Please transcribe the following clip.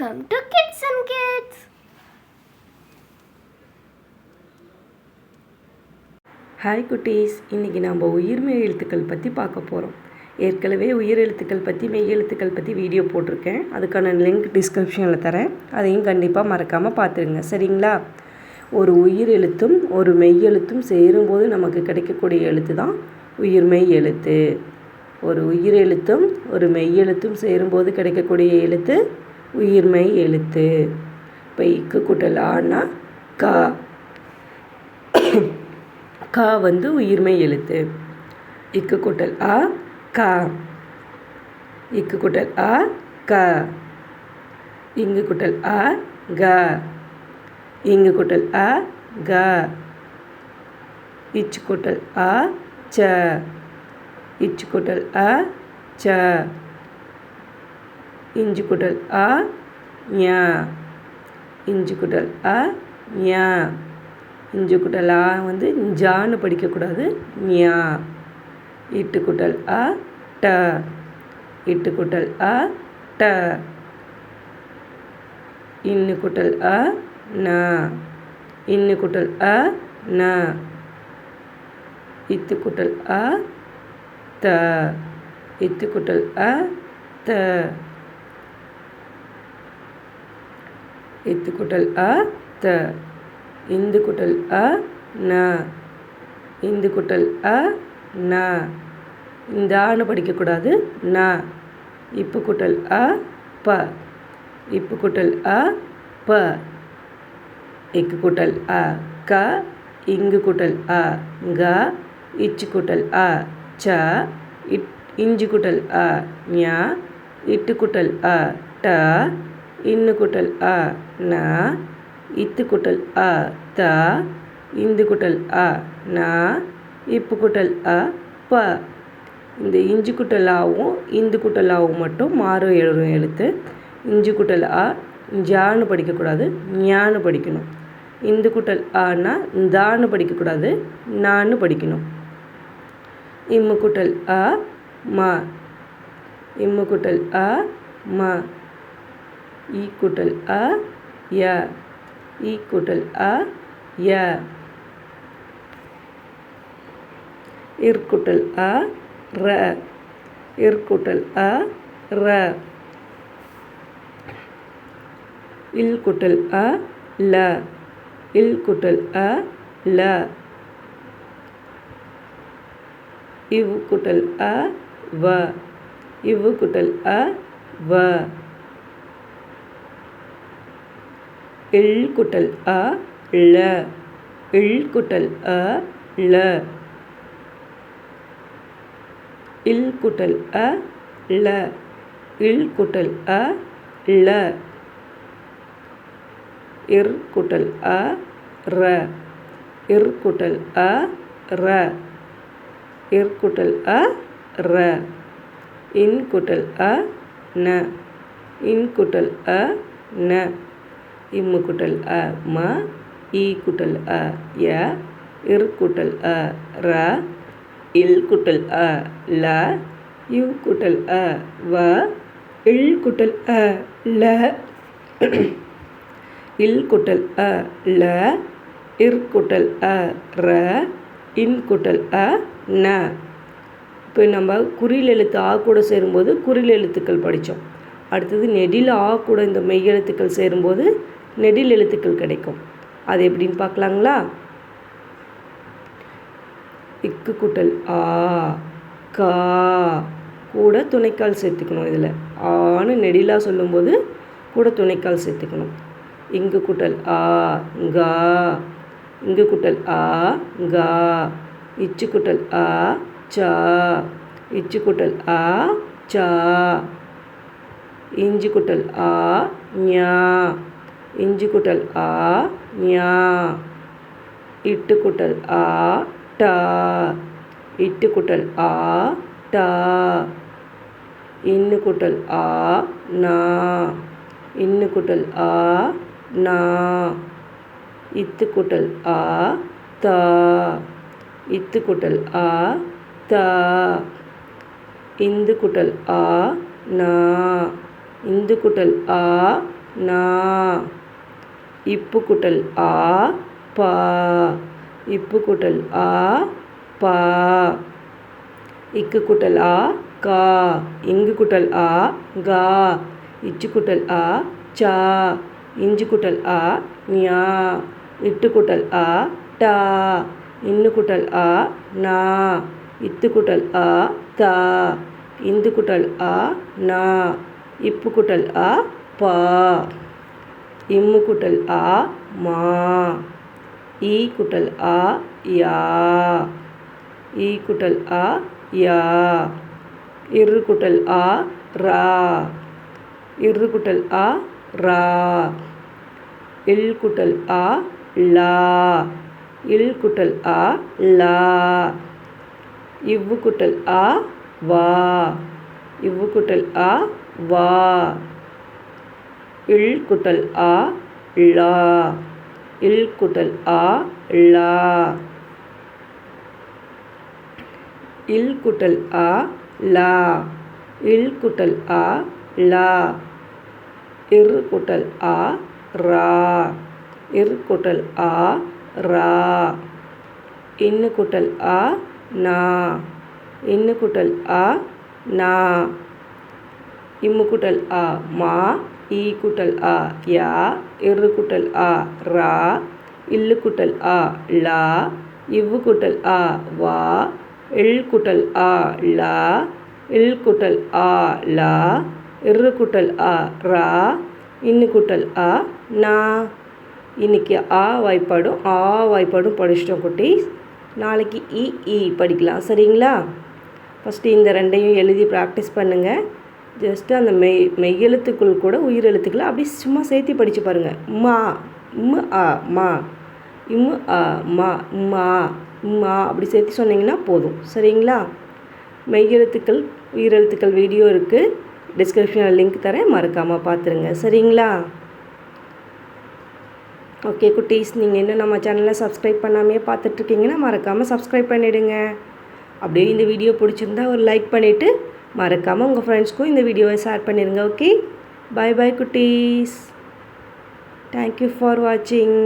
Welcome to Kids and Kids. Hi குட்டீஸ். இன்றைக்கி நம்ம உயிர்மெய் எழுத்துக்கள் பற்றி பார்க்க போகிறோம் ஏற்கனவே உயிர் எழுத்துக்கள் பற்றி மெய் எழுத்துக்கள் பற்றி வீடியோ போட்டிருக்கேன். அதுக்கான லிங்க் டிஸ்கிரிப்ஷனில் தரேன். அதையும் கண்டிப்பாக மறக்காமல் பார்த்துருங்க. சரிங்களா? ஒரு உயிர் எழுத்தும் ஒரு மெய் எழுத்தும் சேரும்போது நமக்கு கிடைக்கக்கூடிய எழுத்து தான் உயிர்மெய் எழுத்து. ஒரு உயிர் எழுத்தும் ஒரு மெய் எழுத்தும் சேரும்போது கிடைக்கக்கூடிய எழுத்து உயிர்மை எழுத்து. இப்போ இக்கு கூட்டல் ஆனா கா. கா வந்து உயிர்மை எழுத்து. இக்கு கூட்டல் ஆ கா. இக்கு கூட்டல் ஆ க. இங்கு கூட்டல் ஆ க. இங்கு கூட்டல் ஆ க. இச்சு கூட்டல் ஆ ச. இச்சு கூட்டல் அ ச. இஞ்சி குடல். அ ஞா. இஞ்சி குடல். அ ஞா. இஞ்சி குடல் ஆ வந்து ஜான்னு படிக்கக்கூடாது. ஞா. இட்டு குட்டல் அ ட. இட்டு குட்டல் அ ட. இன்னு குட்டல் அ ந. இன்னு குட்டல் அ ந. இத்து குட்டல் அ த. இத்து குட்டல் அ த. இத்து குட்டல் அ த. இந்து குட்டல் அ ந. இந்து குட்டல் அ ந. இந்த ஆணு படிக்கக்கூடாது. ந. இப்பு குட்டல் அ ப. இப்பு குட்டல் அ ப. இக்கு குட்டல் அ க. இங்கு குட்டல் அ க இச்சு குட்டல் அ ச. இட் இஞ்சு குட்டல் அ ஞ. இட்டு குட்டல் அ ட. இன்னு குட்டல் அ ந இத்து குட்டல் அ த இந்து குட்டல் அ ந இப்பு குட்டல் அ ப. இந்த இஞ்சு குட்டலாவும் இந்து குட்டலாவும் மட்டும் மாறு எழுதும் எழுத்து. இஞ்சு குட்டல் அ ஜான்னு படிக்கக்கூடாது ஞான்னு படிக்கணும். இந்து குட்டல் ஆனா தான்னு படிக்கக்கூடாது நான்னு படிக்கணும். இம்மு குட்டல் அ ம. இம்மு குட்டல் அ ம. ஈ கூட்டல் அ ய. ஈ கூட்டல் அ ய. இர்குட்டல் அ ர. இர்குட்டல் அ ர. இல் குட்டல் அ ல. இல் குட்டல் அ ல. இவ் குட்டல் அ வ. இவ் குட்டல் அ வ. இல் குட்டல் அ ழ இல் குட்டல் அ ழ இல் குட்டல் அ ல இல் குட்டல் அ ல இர் குட்டல் அ ர இர் குட்டல் அ ர இர் குட்டல் அ ர இன் குட்டல் அ ந. இன் குட்டல் அ ந. இம்மு குட்டல் அ ம ஈ குட்டல் அ ய இர் குட்டல் அ ர இல் குட்டல் அ ல யு குட்டல் அ வ இல் குட்டல் அ ல இல் குட்டல் அ ல இர் குட்டல் அ ர இன் குட்டல் அ ந. இப்போ நம்ம குறில் எழுத்து ஆ கூட சேரும்போது குறில் எழுத்துக்கள் படித்தோம். அடுத்தது நெடில் ஆ கூட இந்த மெய் எழுத்துக்கள் சேரும்போது நெடில் எழுத்துக்கள் கிடைக்கும். அது எப்படின்னு பார்க்கலாங்களா? இக்கு குட்டல் ஆ கா கூட துணைக்கால் சேர்த்துக்கணும் இதில். ஆன்னு நெடிலாக சொல்லும்போது கூட துணைக்கால் சேர்த்துக்கணும். இங்கு குட்டல் ஆ கா இங்கு குட்டல் ஆ கா இச்சு குட்டல் ஆ சா இச்சு குட்டல் ஆ சா இஞ்சி குட்டல் ஆ ஞா. இஞ்சு குட்டல். ஆ ஞா. இட்டு குட்டல். ஆ டா. இட்டு குட்டல். ஆ டா. இன்னு குட்டல். ஆ நா. இன்னு குட்டல். ஆ நா. இத்து குட்டல். ஆ தா. இத்து குட்டல். ஆ தா. இந்து குட்டல். ஆ நா. இந்து குட்டல். ஆ நா. இப்பு குட்டல் ஆ பா. இப்பு குட்டல் ஆ பா. இக்கு குட்டல் ஆ கா. இங்கு குட்டல் ஆ கா. இச்சு குட்டல் ஆ சா. இஞ்சு குட்டல் ஆ ஞா. இட்டு குட்டல் ஆ டா. இன்னு குட்டல் ஆ நா. இத்து குட்டல் ஆ தா. இந்து குட்டல் ஆ நா. இப்பு குட்டல் ஆ பா இம்மு குட்டல் ஆ மா. ஈ குட்டல் ஆ யா. ஈ குட்டல் ஆ யா. இரு குட்டல் ஆ ரா. இரு குட்டல் ஆ ரா. இல் குட்டல் ஆ லா. இல் குட்டல் ஆ லா. இவ்வு குட்டல் ஆ வா. இவ்வு குட்டல் ஆ வா. இல் குட்டல் ஆ லா இல் குட்டல் ஆ லா இல் குட்டல் ஆ லா இல் குட்டல் ஆ லா இர் குட்டல் ஆ ரா. இர் குட்டல் ஆ ரா. இன்னு குட்டல் ஆ நா. இன்னு குட்டல் ஆ நா. இம்மு குட்டல் ஆ மா. ஈ குட்டல் ஆ யா இரு கூட்டல் ஆ ரா இல்லு கூட்டல் ஆ லா இவ்வு கூட்டல் ஆ வா இல் குட்டல் ஆ லா இல் குட்டல் ஆ லா இரு கூட்டல் ஆ ரா இன்னு குட்டல் ஆ நா. இன்னைக்கு ஆ வாய்ப்பாடும் ஆ வாய்ப்பாடும் படிச்சிட்டோம் குட்டீஸ். நாளைக்கு இ படிக்கலாம் சரிங்களா? ஃபஸ்ட்டு இந்த ரெண்டையும் எழுதி ப்ராக்டிஸ் பண்ணுங்கள் ஜஸ்ட்டு அந்த மெய் மெய்யெழுத்துக்குள் கூட உயிரெழுத்துக்களை அப்படி சும்மா சேர்த்து படித்து பாருங்கள் மா இம் ஆ மா. இம் ஆ மா மா மா அப்படி சேர்த்து சொன்னீங்கன்னா போதும். சரிங்களா? மெய்யெழுத்துக்கள் உயிரெழுத்துக்கள் வீடியோ இருக்குது டிஸ்கிரிப்ஷனில் லிங்க் தரேன். மறக்காமல் பார்த்துருங்க சரிங்களா? ஓகே குட்டீஸ் நீங்கள் இன்னும் நம்ம சேனலை சப்ஸ்கிரைப் பண்ணாமையே பார்த்துட்ருக்கீங்கன்னா மறக்காமல் சப்ஸ்கிரைப் பண்ணிவிடுங்க அப்படியே இந்த வீடியோ பிடிச்சிருந்தா ஒரு லைக் பண்ணிவிட்டு மறக்காமல் உங்கள் ஃப்ரெண்ட்ஸ்க்கும் இந்த வீடியோவை ஷேர் பண்ணிடுங்க ஓகே பாய் பாய் குட்டீஸ். தேங்க்யூ ஃபார் வாட்சிங்